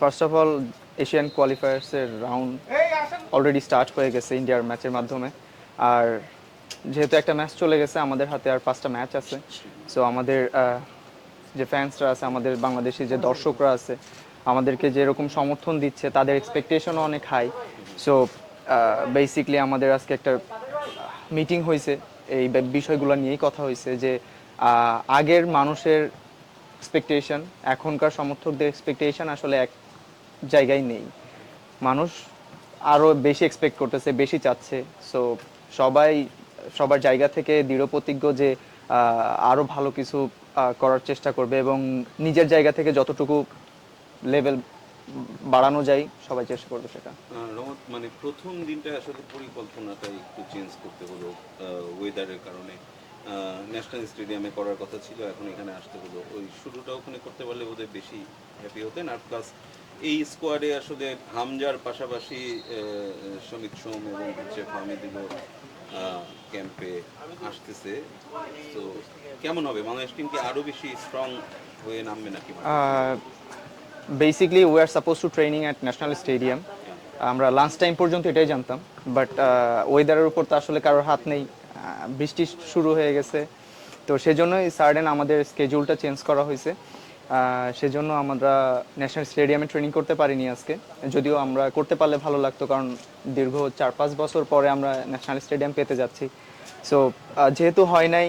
First of all Asian কোয়ালিফায়ার্সের round already start হয়ে গেছে ইন্ডিয়ার ম্যাচের মাধ্যমে। আর যেহেতু একটা ম্যাচ চলে গেছে, আমাদের হাতে আর পাঁচটা ম্যাচ আছে। সো আমাদের যে ফ্যান্সরা আছে, আমাদের বাংলাদেশি যে দর্শকরা আছে, আমাদেরকে যেরকম সমর্থন দিচ্ছে, তাদের এক্সপেকটেশনও অনেক হাই সো বেসিকলি আমাদের আজকে একটা মিটিং হয়েছে। এই বিষয়গুলো নিয়েই কথা হয়েছে যে আগের মানুষের এক্সপেকটেশন এখনকার সমর্থকদের এক্সপেকটেশন আসলে এক জায়গায় নেই। মানুষ আরও বেশি এক্সপেক্ট করতেছে, বেশি চাচ্ছে। সো সবাই, সবার জায়গা থেকে দৃঢ় প্রতিজ্ঞ যে আরও ভালো কিছু করার চেষ্টা করবে এবং নিজের জায়গা থেকে যতটুকু লেভেল বাড়ানো যায় সবাই চেষ্টা করবে সেটা। রমত মানে প্রথম দিনটা আসলে পরিকল্পনাটা একটু চেঞ্জ করতে হলো ওয়েদারের কারণে। ন্যাশনাল স্টেডিয়ামে করার কথা ছিল এখন এখানে আসতে হলো। ওই শুরুটা ওখানে করতে পারলে বোধহয় বেশি হ্যাপি হতেন। আর প্লাস এই স্কোয়াডে আসলে হামজার পাশাপাশি সমিত সোম এবং হচ্ছে ফাহমিদুলও ক্যাম্পে আসতেছে। তো কেমন হবে? বাংলাদেশ টিম কি আরও বেশি স্ট্রং হয়ে নামবে নাকি? Basically we are suppose to training at national stadium আমরা লাঞ্চ টাইম পর্যন্ত এটাই জানতাম বাট ওয়েদারের উপর তো আসলে কারোর হাত নেই। বৃষ্টি শুরু হয়ে গেছে। তো সেজন্যই সার্ডেন আমাদের স্কেডিউলটা চেঞ্জ করা হয়েছে। সেজন্য আমরা ন্যাশনাল স্টেডিয়ামে ট্রেনিং করতে পারিনি আজকে। যদিও আমরা করতে পারলে ভালো লাগতো, কারণ দীর্ঘ চার পাঁচ বছর পরে আমরা ন্যাশনাল স্টেডিয়াম পেতে যাচ্ছি। সো যেহেতু হয় নাই,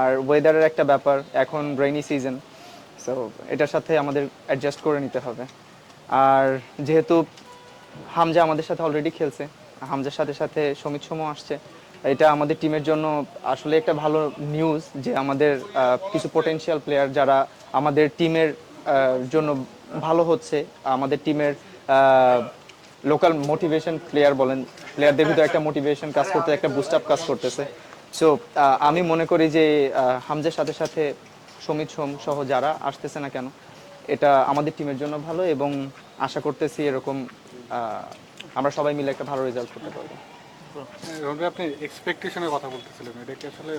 আর ওয়েদারের একটা ব্যাপার, এখন রেইনি সিজন সো এটার সাথে আমাদের অ্যাডজাস্ট করে নিতে হবে। আর যেহেতু হামজা আমাদের সাথে অলরেডি খেলছে, হামজার সাথে সাথে সমিত সোমও আসছে, এটা আমাদের টিমের জন্য আসলে একটা ভালো নিউজ যে আমাদের কিছু পোটেনশিয়াল প্লেয়ার যারা আমাদের টিমের জন্য ভালো হচ্ছে, আমাদের টিমের লোকাল মোটিভেশন প্লেয়ার বলেন প্লেয়ারদের ভিতরে একটা মোটিভেশন কাজ করতে, একটা বুস্ট আপ কাজ করতেছে। সো আমি মনে করি যে হামজার সাথে সাথে সমিত সোম সহ যারা আসতেছে না কেন এটা আমাদের টিমের জন্য ভালো এবং আশা করতেছি এরকম আমরা সবাই মিলে একটা ভালো রেজাল্ট করতে পারব। রবি আপনি এক্সপেকটেশনের কথা বলতেছিলেন। এটা কি আসলে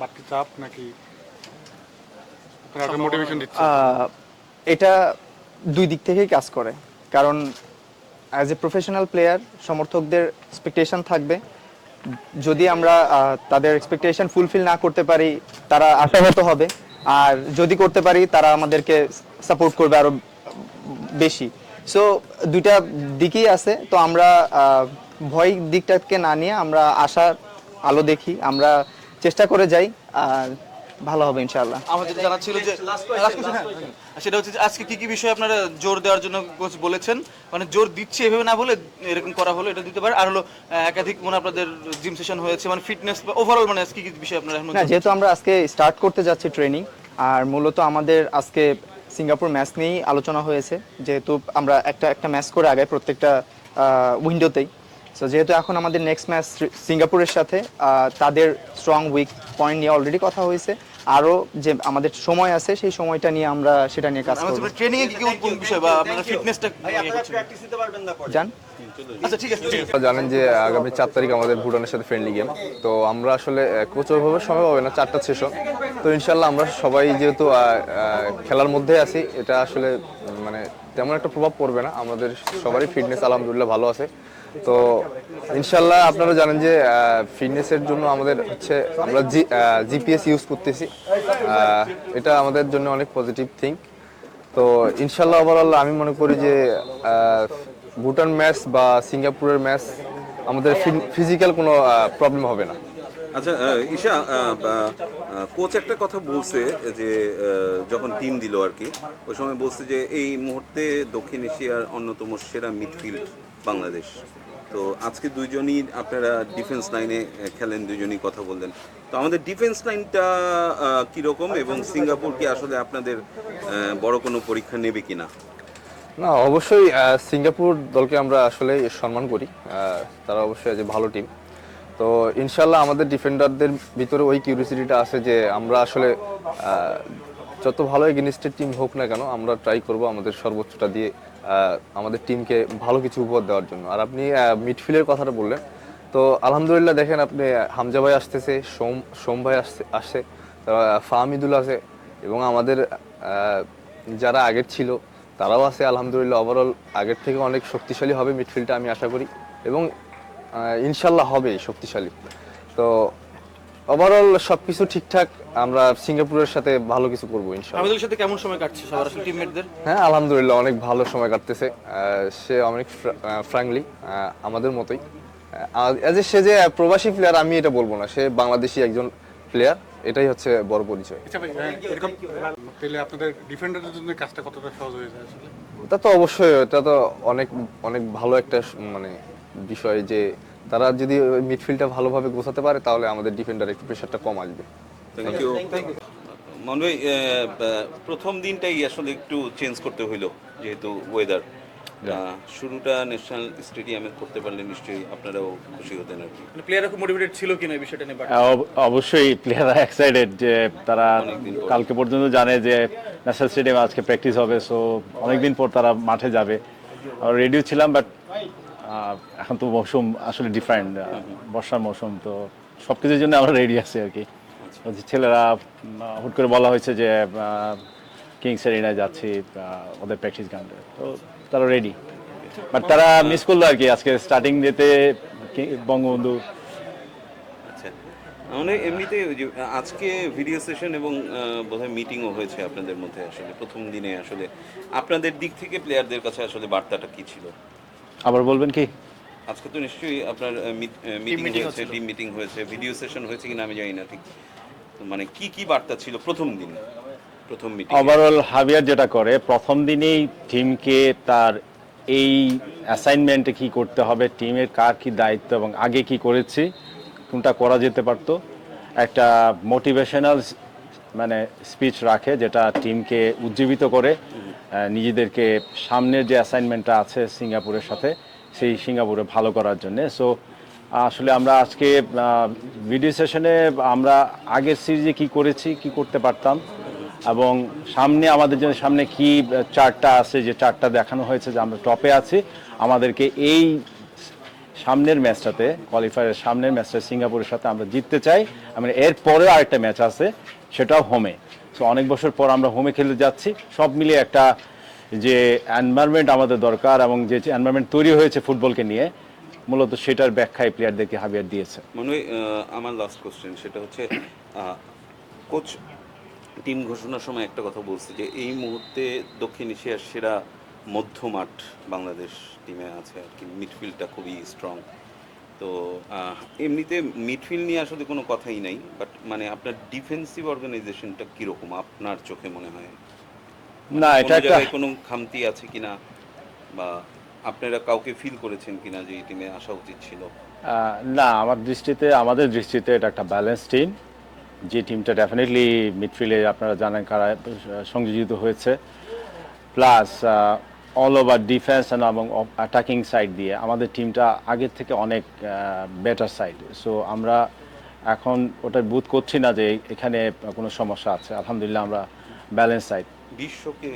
বাড়তি চাপ নাকি মোটিভেশন দিচ্ছে? এটা দুই দিক থেকেই কাজ করে। কারণ অ্যাজ এ প্রফেশনাল প্লেয়ার সমর্থকদের এক্সপেকটেশন থাকবে। যদি আমরা আহ, তাদের এক্সপেকটেশন ফুলফিল না করতে পারি তারা আশাহত হবে। আর যদি করতে পারি তারা আমাদেরকে সাপোর্ট করবে আরও বেশি। সো দুইটা দিকই আছে। তো আমরা আহ, ভয় দিকটাকে না নিয়ে আমরা আশার আলো দেখি আমরা চেষ্টা করে যাই আর ভালো হবে ইনশাআল্লাহ। আমাদের জানা ছিল যে question, হ্যাঁ। সেটা হচ্ছে আজকে কি কি বিষয়ে আপনারা জোর দেওয়ার জন্য কোচ বলেছেন? মানে জোর দিচ্ছে এভাবে না বলে এরকম করা হলো এটা দিতে পারে। আর হলো একাধিক মানে আপনাদের জিম সেশন হয়েছে মানে ফিটনেস বা ওভারঅল মানে আজকে কি কি বিষয়ে আপনারা যেহেতু আমরা আজকে স্টার্ট করতে যাচ্ছি ট্রেনিং আর মূলত আমাদের আজকে সিঙ্গাপুর ম্যাচ নিয়েই আলোচনা হয়েছে যেহেতু আমরা একটা একটা ম্যাচ করে আগে প্রত্যেকটা উইন্ডোতেই সো যেহেতু এখন আমাদের নেক্সট ম্যাচ সিঙ্গাপুরের সাথে তাদের স্ট্রং উইক পয়েন্ট নিয়ে অলরেডি কথা হয়েছে। আরও যে আমাদের সময় আছে সেই সময়টা নিয়ে আমরা সেটা নিয়ে কাজ করব। ট্রেনিং এ কি কোন বিষয় বা আপনারা ফিটনেসটা জান? আচ্ছা ঠিক আছে। জানেন যে আগামী চার তারিখ আমাদের ভুটানের সাথে ফ্রেন্ডলি গেম তো আমরা আসলে কোচ সময় হবে না, চারটা সেশন তো ইনশাল্লাহ আমরা সবাই যেহেতু খেলার মধ্যে আছি, এটা আসলে মানে তেমন একটা প্রভাব পড়বে না। আমাদের সবারই ফিটনেস আলহামদুলিল্লাহ ভালো আছে। তো ইনশাল্লাহ আপনারা জানেন যে ফিটনেসের জন্য আমাদের হচ্ছে, আমরা জি জিপিএস ইউজ করতেছি। এটা আমাদের জন্য অনেক পজিটিভ থিঙ্ক তো ইনশাল্লাহ ওভারঅল আমি মনে করি যে ভুটান ম্যাচ বা সিঙ্গাপুরের ম্যাচ, আমাদের ফিজিক্যাল কোনো প্রবলেম হবে না। আচ্ছা ঈশা কোচ একটা কথা বলছে যে যখন টিম দিল আর কি, ওই সময় বলছে যে, এই মুহূর্তে দক্ষিণ এশিয়ার অন্যতম সেরা মিডফিল্ড বাংলাদেশ। তো আজকে দুইজনই আপনারা ডিফেন্স লাইনে খেলেন, দুইজনই কথা বললেন। তো আমাদের ডিফেন্স লাইনটা কীরকম এবং সিঙ্গাপুর কি আসলে আপনাদের বড় কোনো পরীক্ষা নেবে কিনা? না, অবশ্যই সিঙ্গাপুর দলকে আমরা আসলে সম্মান করি। তারা অবশ্যই যে ভালো টিম তো ইনশাল্লাহ আমাদের ডিফেন্ডারদের ভিতরে ওই কিউরিয়াসিটিটা আছে যে আমরা আসলে যত ভালো এগেনিস্টের টিম হোক না কেন, আমরা ট্রাই করব আমাদের সর্বোচ্চটা দিয়ে আমাদের টিমকে ভালো কিছু উপহার দেওয়ার জন্য। আর আপনি মিডফিল্ডের কথাটা বললেন। তো আলহামদুলিল্লাহ দেখেন আপনি, হামজা ভাই আসতেছে, সোম সোম ভাই আসছে আসছে ফাহমিদুল আছে, এবং আমাদের যারা আগের ছিল তারাও আছে আলহামদুলিল্লাহ। ওভারঅল আগের থেকে অনেক শক্তিশালী হবে মিডফিল্ডটা আমি আশা করি। এবং ইনশাল্লাহ হবে শক্তিশালী। তো ওভারঅল সব কিছু ঠিকঠাক আমরা সিঙ্গাপুরের সাথে ভালো কিছু করব ইনশাল্লাহ। আমাদের সাথে কেমন সময় কাটছে সবার আসলে টিমমেটদের হ্যাঁ আলহামদুলিল্লাহ অনেক ভালো সময় কাটতেছে। সে অনেক ফ্র্যাঙ্কলি আমাদের মতোই। অ্যাজ এ সে যে প্রবাসী প্লেয়ার আমি এটা বলব না। সে বাংলাদেশি একজন প্লেয়ার এটাই হচ্ছে বড় পরিচয়। আচ্ছা ভাই হ্যাঁ, এরকম পেলে আপনাদের ডিফেন্ডারদের জন্য কাজটা কতটা সহজ হয়ে যায় আসলে? তা তো অবশ্যই এটা তো অনেক অনেক ভালো একটা মানে বিষয় যে তারা যদি মিডফিল্ডটা ভালোভাবে গোছাতে পারে তাহলে আমাদের ডিফেন্ডার একটু প্রেশারটা কম আসবে। থ্যাংক ইউ মন প্রথম দিনটাই আসলে একটু চেঞ্জ করতে হইল যেহেতু ওয়েদার শুরুটা ন্যাশনাল স্টেডিয়ামে করতে পারলে নিশ্চয়ই আপনারাও খুশি হতেন আর কি। মানে প্লেয়াররা খুব মোটিভেটেড ছিল কিনা এই বিষয়টা নিয়ে অব- অবশ্যই প্লেয়াররা এক্সাইটেড যে তারা কালকে পর্যন্ত জানে যে ন্যাশনাল স্টেডিয়ামে আজকে প্র্যাকটিস হবে সো অনেকদিন পর তারা মাঠে যাবে। আমরা রেডিও ছিলাম বাট এখন তো মৌসুম আসলে ডিফারেন্ট বর্ষার মৌসুম তো সব কিছুর জন্য আমরা রেডি আছি আর কি। তো ছেলেরা হুট করে বলা হয়েছে যে কিংস এরিনায় যাচ্ছি ওদের প্র্যাকটিস গ্রাউন্ডে তো তারা রেডি বাট তারা মিস করল আর কি আজকে স্টার্টিং ডেতে বঙ্গবন্ধু। আচ্ছা। মানে এমনিতে আজকে ভিডিও সেশন এবং বোধহয় মিটিংও হয়েছে আপনাদের মধ্যে আসলে প্রথম দিনে আসলে। আপনাদের দিক থেকে প্লেয়ারদের কাছে আসলে বার্তাটা কি ছিল? আবার বলবেন কি? আজকে তো নিশ্চয়ই আপনার মিটিং হয়েছে টিম মিটিং হয়েছে ভিডিও সেশন হয়েছে কিনা আমি জানি না ঠিক। তো মানে কি কি বার্তা ছিল প্রথম দিন? প্রথম ওভারঅল হাবিয়ার যেটা করে, প্রথম দিনেই টিমকে তার এই অ্যাসাইনমেন্টে কি করতে হবে টিমের কার কি দায়িত্ব এবং আগে কি করেছি, কোনটা করা যেতে পারতো, একটা মোটিভেশনাল মানে স্পিচ রাখে যেটা টিমকে উজ্জীবিত করে নিজেদেরকে সামনের যে অ্যাসাইনমেন্টটা আছে সিঙ্গাপুরের সাথে, সেই সিঙ্গাপুরে ভালো করার জন্য। সো আসলে আমরা আজকে ভিডিও সেশনে আমরা আগের সিরিজে কি করেছি, কি করতে পারতাম এবং সামনে আমাদের জন্য সামনে কি চারটা আছে যে চারটা দেখানো হয়েছে যে আমরা টপে আছি, আমাদেরকে এই সামনের ম্যাচটাতে কোয়ালিফায়ারের সামনের ম্যাচটা সিঙ্গাপুরের সাথে আমরা জিততে চাই। আমরা এর পরেও আরেকটা ম্যাচ আছে, সেটাও হোমে সো অনেক বছর পর আমরা হোমে খেলতে যাচ্ছি। সব মিলিয়ে একটা যে এনভায়রনমেন্ট আমাদের দরকার এবং যে এনভায়রনমেন্ট তৈরি হয়েছে ফুটবলকে নিয়ে, মূলত সেটার ব্যাখ্যায় প্লেয়ারদেরকে হাবিয়ার দিয়েছে। মনে হয় আমার লাস্ট কোশ্চেন সেটা হচ্ছে কোচ টিম ঘোষণার সময় একটা কথা বলছি যে এই মুহূর্তে দক্ষিণ এশিয়ার সেরা মধ্যমাঠ বাংলাদেশ টিমে আছে আর কি। মিডফিল্ডটা খুবই স্ট্রং তো এমনিতে মিডফিল্ড নিয়ে আসলে কোনো কথাই নাই বাট মানে আপনার ডিফেন্সিভ অর্গানাইজেশনটা কীরকম আপনার চোখে মনে হয়? না এটা একটা কোনো খামতি আছে কিনা? বা আপনারা কাউকে ফিল করেছেন কিনা যে এই টিমে আসা উচিত ছিল? না আমার দৃষ্টিতে আমাদের দৃষ্টিতে এটা একটা ব্যালেন্স টিম যে টিমটা ডেফিনেটলি মিডফিল্ডে আপনারা জানেন কারা সংযোজিত হয়েছে। প্লাস অল ওভার ডিফেন্স এবং অ্যাটাকিং সাইড দিয়ে আমাদের টিমটা আগের থেকে অনেক বেটার সাইড সো আমরা এখন ওটা বুথ করছি না যে এখানে কোনো সমস্যা আছে। আলহামদুলিল্লাহ আমরা ব্যালেন্স সাইড বিশ্বকে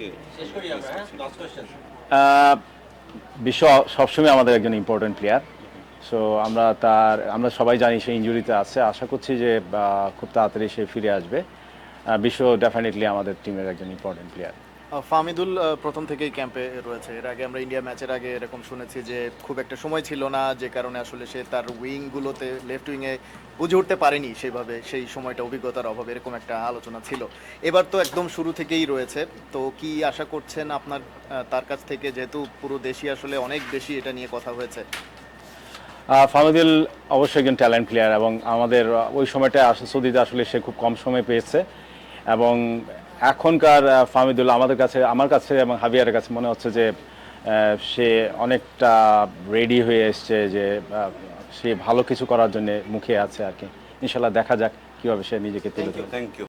বিশ্ব সবসময় আমাদের একজন ইম্পর্টেন্ট প্লেয়ার সো আমরা তার, আমরা সবাই জানি সে ইঞ্জুরিতে আছে। আশা করছি যে খুব তাড়াতাড়ি সে ফিরে আসবে। বিশ্ব ডেফিনেটলি আমাদের টিমের একজন ইম্পর্টেন্ট প্লেয়ার ফামিদুল প্রথম থেকেই ক্যাম্পে রয়েছে। এর আগে আমরা ইন্ডিয়া ম্যাচের আগে এরকম শুনেছি যে, খুব একটা সময় ছিল না, যে কারণে আসলে সে তার উইংগুলোতে লেফট উইংয়ে বুঝে উঠতে পারেনি সেভাবে, সেই সময়টা অভিজ্ঞতার অভাবে, এরকম একটা আলোচনা ছিল। এবার তো একদম শুরু থেকেই রয়েছে। তো কি আশা করছেন আপনার তার কাছ থেকে? যেহেতু পুরো দেশই আসলে অনেক বেশি এটা নিয়ে কথা হয়েছে। ফাহমিদুল অবশ্যই একজন ট্যালেন্ট প্লেয়ার এবং আমাদের ওই সময়টা আসলে সৌদিতে আসলে সে খুব কম সময় পেয়েছে এবং এখনকার ফাহমিদুল আমাদের কাছে আমার কাছে এবং হাবিয়ারের কাছে মনে হচ্ছে যে সে অনেকটা রেডি হয়ে এসছে যে সে ভালো কিছু করার জন্য মুখে আছে আর কি। ইনশাল্লাহ দেখা যাক কীভাবে সে নিজেকে তুলে থ্যাংক ইউ